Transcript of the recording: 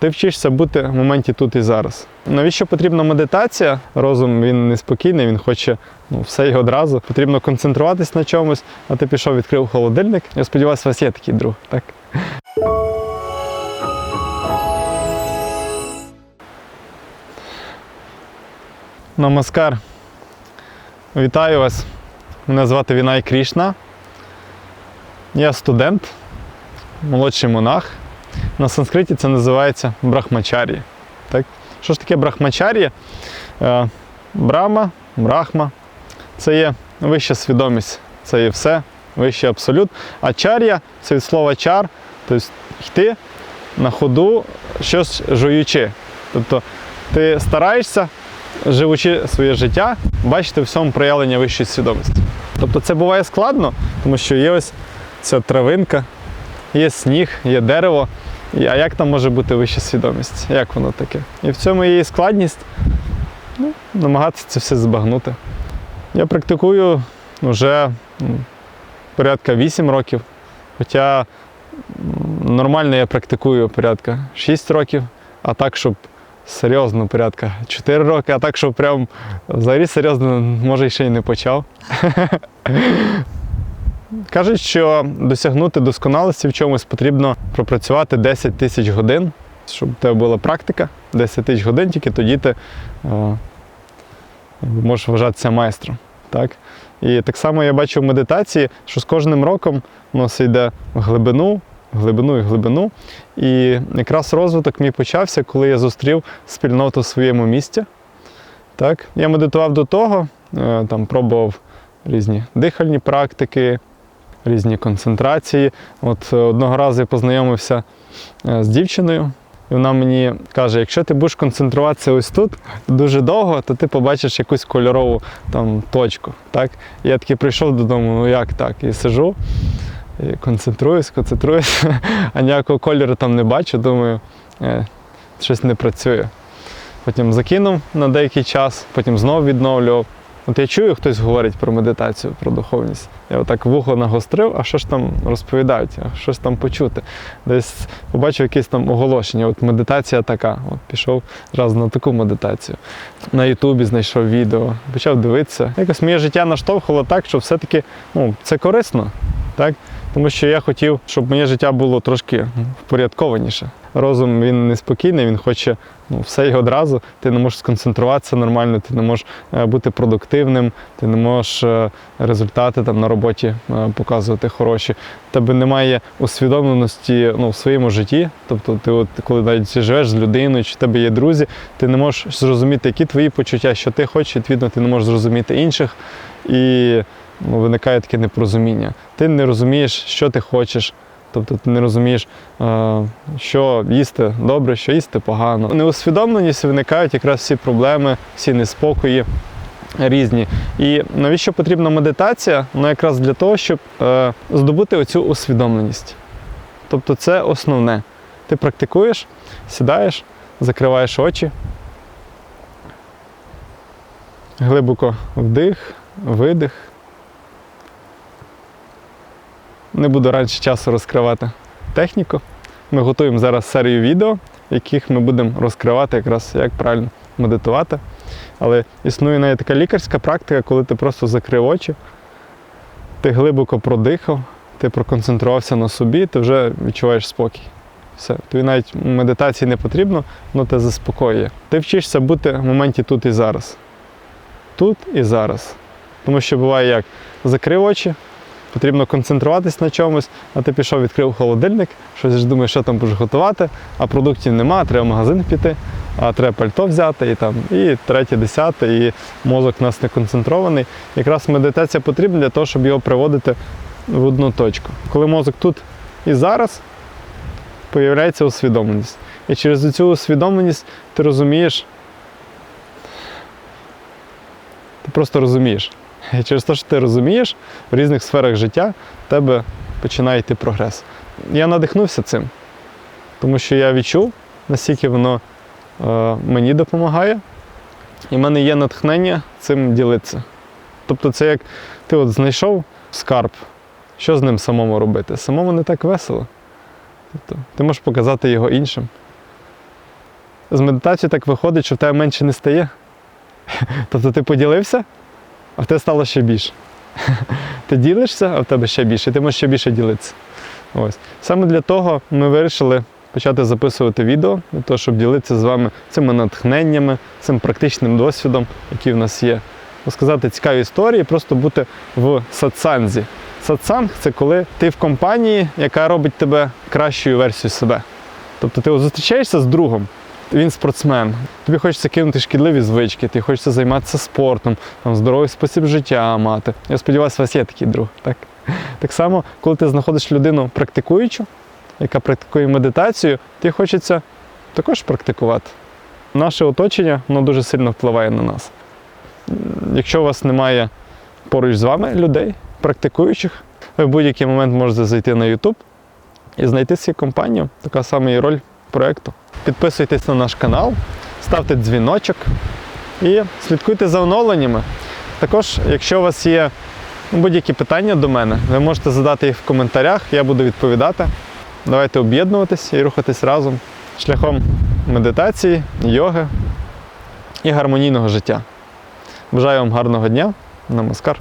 Ти вчишся бути в моменті тут і зараз. Навіщо потрібна медитація? Розум він неспокійний, він хоче ну, все і одразу. Потрібно концентруватись на чомусь, а ти пішов, відкрив холодильник. Я сподіваюся, у вас є такий друг, так? Намаскар. Вітаю вас. Мене звати Вінай Крішна. Я студент, молодший монах. На санскриті це називається брахмачар'я. Так? Що ж таке брахмачар'я? Е, Брама, брахма це є вища свідомість, це є все, вищий абсолют. А чар'я це від слова чар, тобто йти на ходу, щось жуючи. Тобто ти стараєшся, живучи своє життя, бачити в всьому проявлення вищої свідомості. Тобто це буває складно, тому що є ось ця травинка, є сніг, є дерево. А як там може бути вища свідомість? Як воно таке? І в цьому є складність ну, намагатися це все збагнути. Я практикую вже порядка 8 років, хоча нормально я практикую порядка 6 років, а так, щоб серйозно порядка 4 роки, а так, щоб прям взагалі серйозно, може, ще й не почав. Кажуть, що досягнути досконалості в чомусь потрібно пропрацювати 10 тисяч годин, щоб у тебе була практика, 10 тисяч годин, тільки тоді ти е, можеш вважатися майстром. Так? І так само я бачу в медитації, що з кожним роком воно все йде в глибину, в глибину і глибину. І якраз розвиток мій почався, коли я зустрів спільноту в своєму місті. Так? Я медитував до того, е, там пробував різні дихальні практики, різні концентрації. От е, одного разу я познайомився е, з дівчиною, і вона мені каже: якщо ти будеш концентруватися ось тут дуже довго, то ти побачиш якусь кольорову там точку. Так? І я таки прийшов додому, ну як так? І сижу, і концентруюсь, концентруюсь, а ніякого кольору там не бачу, думаю, е, щось не працює. Потім закинув на деякий час, потім знову відновлював. От я чую, хтось говорить про медитацію, про духовність. Я отак вухо нагострив, а що ж там розповідають, а що ж там почути. Десь побачив якесь там оголошення. От медитація така. От пішов зразу на таку медитацію. На Ютубі знайшов відео, почав дивитися. Якось моє життя наштовхало так, що все-таки ну, це корисно. Так? Тому що я хотів, щоб моє життя було трошки впорядкованіше. Розум він неспокійний, він хоче ну, все і одразу. Ти не можеш сконцентруватися нормально, ти не можеш е, бути продуктивним, ти не можеш е, результати там на роботі е, показувати хороші. Тебе немає усвідомленості ну, в своєму житті. Тобто, ти, от, коли навіть живеш з людиною, чи в тебе є друзі, ти не можеш зрозуміти, які твої почуття, що ти хочеш, відповідно, ти не можеш зрозуміти інших. І ну, виникає таке непорозуміння. Ти не розумієш, що ти хочеш. Тобто ти не розумієш, е, що їсти добре, що їсти погано. Неусвідомленість виникають якраз всі проблеми, всі неспокої різні. І навіщо потрібна медитація? Ну якраз для того, щоб е, здобути оцю усвідомленість. Тобто це основне. Ти практикуєш, сідаєш, закриваєш очі, глибоко вдих, видих. Не буду раніше часу розкривати техніку. Ми готуємо зараз серію відео, в яких ми будемо розкривати якраз як правильно медитувати. Але існує навіть така лікарська практика, коли ти просто закрив очі, ти глибоко продихав, ти проконцентрувався на собі, ти вже відчуваєш спокій. Все. Тобі навіть медитації не потрібно, воно тебе заспокоює. Ти вчишся бути в моменті тут і зараз. Тут і зараз. Тому що буває як? Закрив очі, потрібно концентруватись на чомусь, а ти пішов, відкрив холодильник, щось думаєш, що там будеш готувати, а продуктів нема, треба в магазин піти, а треба пальто взяти, і там, і третє, десяте, і мозок у нас не концентрований. Якраз медитація потрібна для того, щоб його приводити в одну точку. Коли мозок тут і зараз, появляється усвідомленість. І через цю усвідомленість ти розумієш, ти просто розумієш. І через те, що ти розумієш, в різних сферах життя в тебе починає йти прогрес. Я надихнувся цим, тому що я відчув, наскільки воно е, мені допомагає, і в мене є натхнення цим ділитися. Тобто, це як ти от знайшов скарб, що з ним самому робити? Самому не так весело. Тобто, ти можеш показати його іншим. з медитацією так виходить, що в тебе менше не стає. Тобто ти поділився, а в тебе стало ще більше. Ти ділишся, а в тебе ще більше, і ти можеш ще більше ділитися. Ось. Саме для того ми вирішили почати записувати відео, для того, щоб ділитися з вами цими натхненнями, цим практичним досвідом, який в нас є. Розказати цікаві історії, просто бути в сатсанзі. Сатсанг це коли ти в компанії, яка робить тебе кращою версією себе. Тобто ти зустрічаєшся з другом, він спортсмен, тобі хочеться кинути шкідливі звички, ти хочеться займатися спортом, там, здоровий спосіб життя мати. Я сподіваюся, у вас є такий друг. Так? так само, коли ти знаходиш людину практикуючу, яка практикує медитацію, ти хочеться також практикувати. Наше оточення воно дуже сильно впливає на нас. Якщо у вас немає поруч з вами людей, практикуючих, ви в будь-який момент можете зайти на YouTube і знайти свою компанію. Така сама і роль проєкту. Підписуйтесь на наш канал, ставте дзвіночок і слідкуйте за оновленнями. Також, якщо у вас є ну, будь-які питання до мене, ви можете задати їх в коментарях, я буду відповідати. Давайте об'єднуватись і рухатись разом шляхом медитації, йоги і гармонійного життя. Бажаю вам гарного дня. Намаскар.